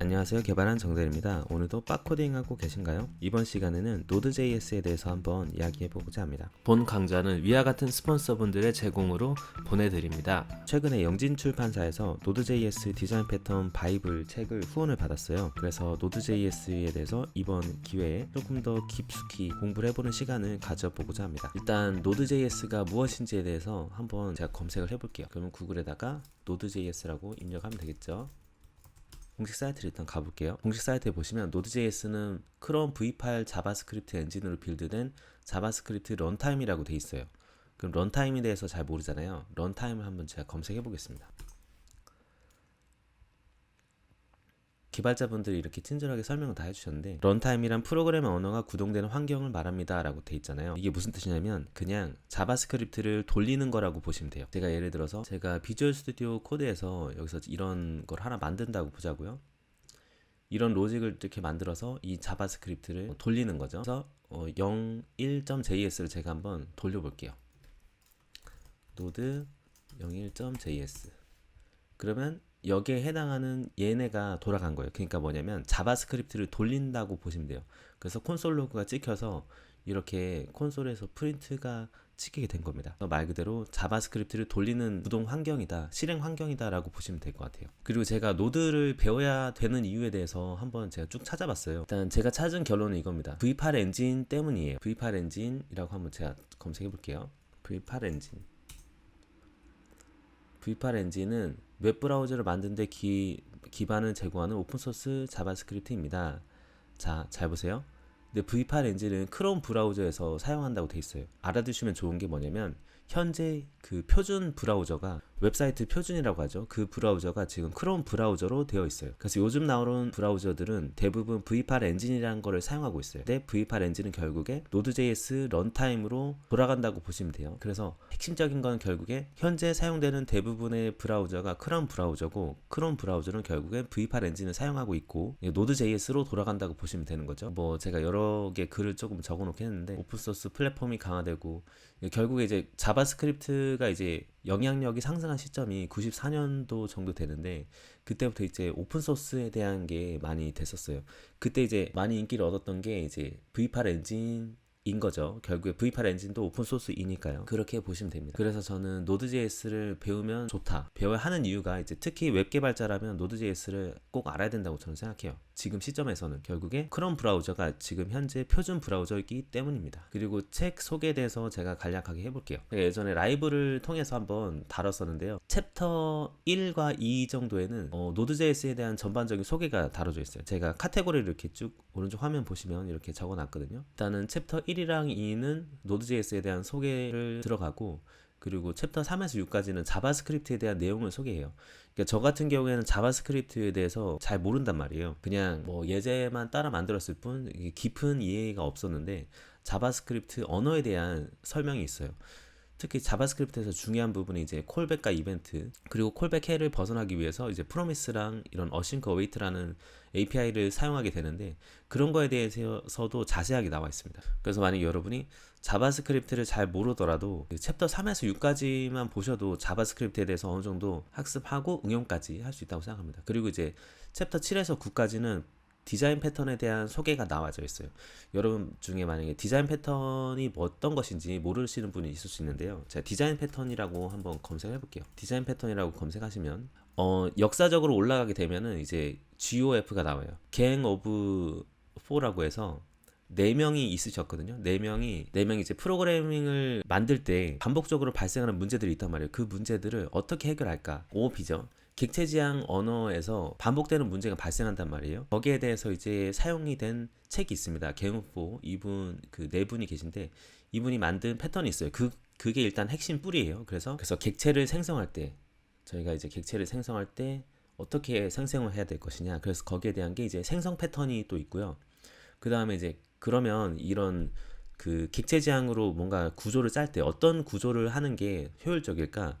안녕하세요. 개발한 정대입니다. 오늘도 빡코딩하고 계신가요? 이번 시간에는 Node.js에 대해서 한번 이야기해보고자 합니다. 본 강좌는 위와 같은 스폰서분들의 제공으로 보내드립니다. 최근에 영진 출판사에서 Node.js 디자인 패턴 바이블 책을 후원을 받았어요. 그래서 Node.js에 대해서 이번 기회에 조금 더 깊숙이 공부를 해보는 시간을 가져보고자 합니다. 일단 Node.js가 무엇인지에 대해서 한번 제가 검색을 해볼게요. 그러면 구글에다가 Node.js라고 입력하면 되겠죠. 공식 사이트를 일단 가볼게요. 공식 사이트에 보시면 Node.js는 크롬 V8 자바스크립트 엔진으로 빌드된 자바스크립트 런타임이라고 돼 있어요. 그럼 런타임에 대해서 잘 모르잖아요. 런타임을 한번 제가 검색해 보겠습니다. 개발자분들이 이렇게 친절하게 설명을 다 해주셨는데 런타임이란 프로그램 언어가 구동되는 환경을 말합니다 라고 돼 있잖아요. 이게 무슨 뜻이냐면 그냥 자바스크립트를 돌리는 거라고 보시면 돼요. 제가 예를 들어서 제가 비주얼 스튜디오 코드에서 여기서 이런 걸 하나 만든다고 보자고요. 이런 로직을 이렇게 만들어서 이 자바스크립트를 돌리는 거죠. 그래서 어, 01.js를 제가 한번 돌려볼게요. node 01.js 그러면 여기에 해당하는 얘네가 돌아간 거예요. 그러니까 뭐냐면 자바스크립트를 돌린다고 보시면 돼요. 그래서 콘솔 로그가 찍혀서 이렇게 콘솔에서 프린트가 찍히게 된 겁니다. 말 그대로 자바스크립트를 돌리는 구동 환경이다, 실행 환경이다라고 보시면 될 것 같아요. 그리고 제가 노드를 배워야 되는 이유에 대해서 한번 제가 쭉 찾아봤어요. 일단 제가 찾은 결론은 이겁니다. V8 엔진 때문이에요. V8 엔진이라고 한번 제가 검색해 볼게요. V8 엔진. V8 엔진은 웹 브라우저를 만드는데 기, 기반을 제공하는 오픈소스 자바스크립트입니다. 자, 잘 보세요. 근데 V8 엔진은 크롬 브라우저에서 사용한다고 돼 있어요. 알아두시면 좋은 게 뭐냐면 현재 그 표준 브라우저가 웹사이트 표준이라고 하죠. 그 브라우저가 지금 크롬 브라우저로 되어 있어요. 그래서 요즘 나오는 브라우저들은 대부분 V8 엔진이라는 거를 사용하고 있어요. 근데 V8 엔진은 결국에 Node.js 런타임으로 돌아간다고 보시면 돼요. 그래서 핵심적인 건 결국에 현재 사용되는 대부분의 브라우저가 크롬 브라우저고 크롬 브라우저는 결국에 V8 엔진을 사용하고 있고 Node.js로 돌아간다고 보시면 되는 거죠. 뭐 제가 여러 개 글을 조금 적어 놓긴 했는데 오픈소스 플랫폼이 강화되고 결국에 이제 자바스크립트가 이제 영향력이 상승한 시점이 94년도 정도 되는데 그때부터 이제 오픈 소스에 대한 게 많이 됐었어요. 그때 이제 많이 인기를 얻었던 게 이제 V8 엔진 인 거죠. 결국에 V8 엔진도 오픈 소스이니까요. 그렇게 보시면 됩니다. 그래서 저는 Node.js를 배우면 좋다. 배워야 하는 이유가 이제 특히 웹 개발자라면 Node.js를 꼭 알아야 된다고 저는 생각해요. 지금 시점에서는 결국에 크롬 브라우저가 지금 현재 표준 브라우저이기 때문입니다. 그리고 책 소개에 대해서 제가 간략하게 해볼게요. 제가 예전에 라이브를 통해서 한번 다뤘었는데요. 챕터 1과 2 정도에는 어, Node.js에 대한 전반적인 소개가 다뤄져 있어요. 제가 카테고리를 이렇게 쭉 오른쪽 화면 보시면 이렇게 적어놨거든요. 일단은 챕터 1 이랑 2는 Node.js에 대한 소개를 들어가고 그리고 챕터 3에서 6까지는 자바스크립트에 대한 내용을 소개해요. 그러니까 저 같은 경우에는 자바스크립트에 대해서 잘 모른단 말이에요. 그냥 뭐 예제만 따라 만들었을 뿐 깊은 이해가 없었는데 자바스크립트 언어에 대한 설명이 있어요. 특히 자바스크립트에서 중요한 부분이 이제 콜백과 이벤트 그리고 콜백 해를 벗어나기 위해서 이제 프로미스랑 이런 어싱크 어웨이트라는 API를 사용하게 되는데 그런 거에 대해서도 자세하게 나와 있습니다. 그래서 만약 여러분이 자바스크립트를 잘 모르더라도 그 챕터 3에서 6까지만 보셔도 자바스크립트에 대해서 어느 정도 학습하고 응용까지 할 수 있다고 생각합니다. 그리고 이제 챕터 7에서 9까지는 디자인 패턴에 대한 소개가 나와져 있어요. 여러분 중에 만약에 디자인 패턴이 뭐 어떤 것인지 모르시는 분이 있을 수 있는데요. 제가 디자인 패턴이라고 한번 검색해 볼게요. 디자인 패턴이라고 검색하시면 어, 역사적으로 올라가게 되면은 이제 GOF가 나와요. 갱 오브 4라고 해서 네 명이 있으셨거든요. 네 명이 네 명이 이제 프로그래밍을 만들 때 반복적으로 발생하는 문제들이 있단 말이에요. 그 문제들을 어떻게 해결할까? OOP죠. 객체 지향 언어에서 반복되는 문제가 발생한단 말이에요. 거기에 대해서 이제 사용이 된 책이 있습니다. 갱우포 이분 그 네 분이 계신데 이분이 만든 패턴이 있어요. 그 그게 일단 핵심 뿌리예요. 그래서 그래서 객체를 생성할 때 저희가 이제 객체를 생성할 때 어떻게 생성을 해야 될 것이냐. 그래서 거기에 대한 게 이제 생성 패턴이 또 있고요. 그 다음에 이제 그러면 이런 그 객체 지향으로 뭔가 구조를 짤 때 어떤 구조를 하는 게 효율적일까?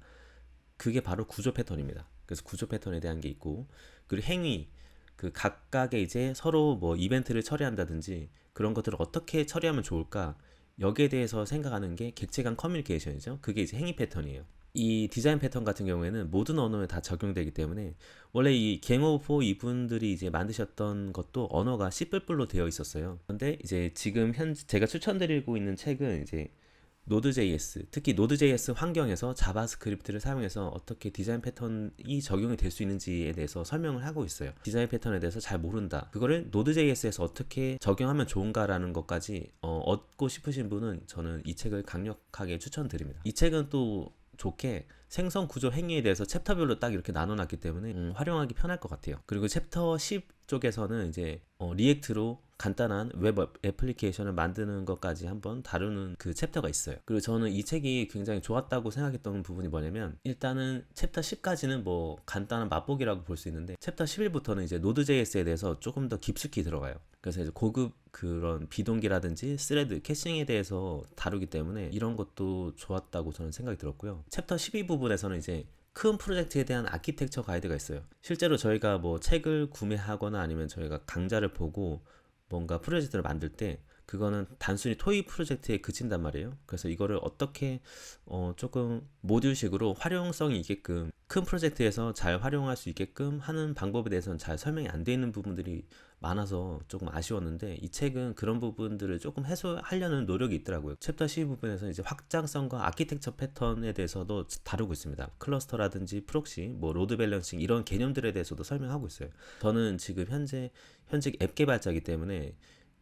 그게 바로 구조 패턴입니다. 그래서 구조 패턴에 대한 게 있고 그리고 행위 그 각각의 이제 서로 뭐 이벤트를 처리한다든지 그런 것들을 어떻게 처리하면 좋을까 여기에 대해서 생각하는 게 객체 간 커뮤니케이션이죠. 그게 이제 행위 패턴이에요. 이 디자인 패턴 같은 경우에는 모든 언어에 다 적용되기 때문에 원래 이 갱오포 이분들이 이제 만드셨던 것도 언어가 C++로 되어 있었어요. 그런데 이제 지금 현 제가 추천드리고 있는 책은 이제 노드.js, 특히 노드.js 환경에서 자바스크립트를 사용해서 어떻게 디자인 패턴이 적용이 될 수 있는지에 대해서 설명을 하고 있어요. 디자인 패턴에 대해서 잘 모른다. 그거를 노드.js에서 어떻게 적용하면 좋은가라는 것까지 어, 얻고 싶으신 분은 저는 이 책을 강력하게 추천드립니다. 이 책은 또 좋게 생성 구조 행위에 대해서 챕터별로 딱 이렇게 나눠놨기 때문에 음, 활용하기 편할 것 같아요. 그리고 챕터 10 쪽에서는 이제 어, 리액트로 간단한 웹 어- 애플리케이션을 만드는 것까지 한번 다루는 그 챕터가 있어요. 그리고 저는 이 책이 굉장히 좋았다고 생각했던 부분이 뭐냐면 일단은 챕터 10까지는 뭐 간단한 맛보기라고 볼 수 있는데 챕터 11부터는 이제 노드.js에 대해서 조금 더 깊숙이 들어가요. 그래서 이제 고급 그런 비동기라든지 스레드 캐싱에 대해서 다루기 때문에 이런 것도 좋았다고 저는 생각이 들었고요. 챕터 12 부분에서는 이제 큰 프로젝트에 대한 아키텍처 가이드가 있어요. 실제로 저희가 뭐 책을 구매하거나 아니면 저희가 강좌를 보고 뭔가 프로젝트를 만들 때 그거는 단순히 토이 프로젝트에 그친단 말이에요. 그래서 이거를 어떻게 어 조금 모듈식으로 활용성이 있게끔 큰 프로젝트에서 잘 활용할 수 있게끔 하는 방법에 대해서는 잘 설명이 안 돼 있는 부분들이 많아서 조금 아쉬웠는데 이 책은 그런 부분들을 조금 해소하려는 노력이 있더라고요. 챕터 12 부분에서 이제 확장성과 아키텍처 패턴에 대해서도 다루고 있습니다. 클러스터라든지 프록시, 뭐 로드 밸런싱 이런 개념들에 대해서도 설명하고 있어요. 저는 지금 현재 현직 앱 개발자이기 때문에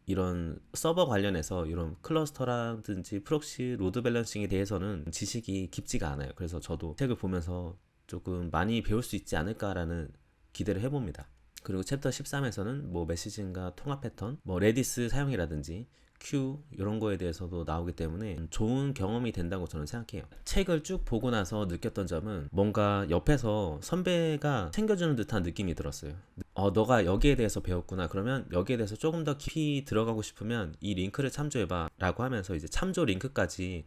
이런 서버 관련해서 이런 클러스터라든지 프록시, 로드 밸런싱에 대해서는 지식이 깊지가 않아요. 그래서 저도 책을 보면서 조금 많이 배울 수 있지 않을까라는 기대를 해봅니다. 그리고 챕터 13에서는 뭐 메시지인가 통합 패턴, 뭐 레디스 사용이라든지 큐 이런 거에 대해서도 나오기 때문에 좋은 경험이 된다고 저는 생각해요. 책을 쭉 보고 나서 느꼈던 점은 뭔가 옆에서 선배가 챙겨주는 듯한 느낌이 들었어요. 어, 너가 여기에 대해서 배웠구나. 그러면 여기에 대해서 조금 더 깊이 들어가고 싶으면 이 링크를 참조해봐. 라고 하면서 이제 참조 링크까지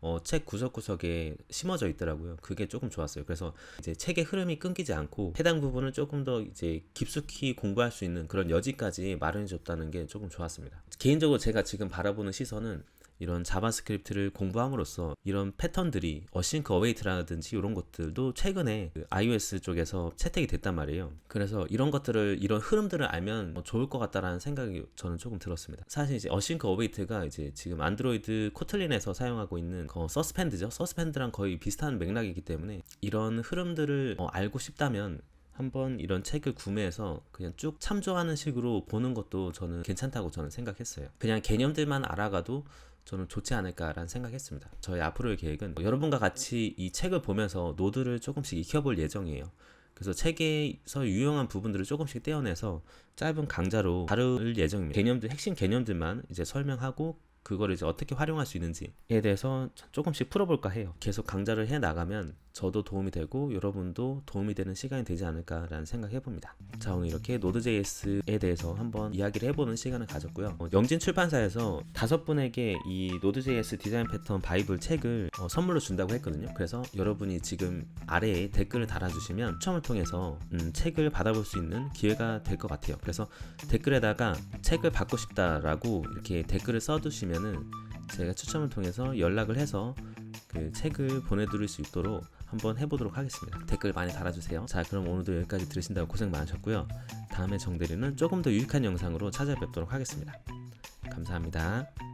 어, 책 구석구석에 심어져 있더라고요. 그게 조금 좋았어요. 그래서 이제 책의 흐름이 끊기지 않고 해당 부분을 조금 더 이제 깊숙이 공부할 수 있는 그런 여지까지 마련해 줬다는 게 조금 좋았습니다. 개인적으로 제가 지금 바라보는 시선은 이런 자바스크립트를 공부함으로써 이런 패턴들이 어싱크 어웨이트라든지 이런 것들도 최근에 그 iOS 쪽에서 채택이 됐단 말이에요. 그래서 이런 것들을 이런 흐름들을 알면 뭐 좋을 것 같다라는 생각이 저는 조금 들었습니다. 사실 이제 어싱크 어웨이트가 이제 지금 안드로이드 코틀린에서 사용하고 있는 그 서스펜드죠. 서스펜드랑 거의 비슷한 맥락이기 때문에 이런 흐름들을 어, 알고 싶다면 한번 이런 책을 구매해서 그냥 쭉 참조하는 식으로 보는 것도 저는 괜찮다고 저는 생각했어요. 그냥 개념들만 알아가도 저는 좋지 않을까라는 생각했습니다. 저희 앞으로의 계획은 여러분과 같이 이 책을 보면서 노드를 조금씩 익혀볼 예정이에요. 그래서 책에서 유용한 부분들을 조금씩 떼어내서 짧은 강좌로 다룰 예정입니다. 개념들, 핵심 개념들만 이제 설명하고 그거를 이제 어떻게 활용할 수 있는지에 대해서 조금씩 풀어볼까 해요. 계속 강좌를 해 나가면 저도 도움이 되고 여러분도 도움이 되는 시간이 되지 않을까라는 생각 해 봅니다. 자 오늘 이렇게 노드.js에 대해서 한번 이야기를 해보는 시간을 가졌고요. 어, 영진 출판사에서 다섯 분에게 이 노드.js 디자인 패턴 바이블 책을 어, 선물로 준다고 했거든요. 그래서 여러분이 지금 아래에 댓글을 달아주시면 추첨을 통해서 음, 책을 받아볼 수 있는 기회가 될 것 같아요. 그래서 댓글에다가 책을 받고 싶다라고 이렇게 댓글을 써두시면은 제가 추첨을 통해서 연락을 해서 그 책을 보내드릴 수 있도록 한번 해보도록 하겠습니다. 댓글 많이 달아주세요. 자, 그럼 오늘도 여기까지 들으신다고 고생 많으셨고요. 다음에 정대리는 조금 더 유익한 영상으로 찾아뵙도록 하겠습니다. 감사합니다.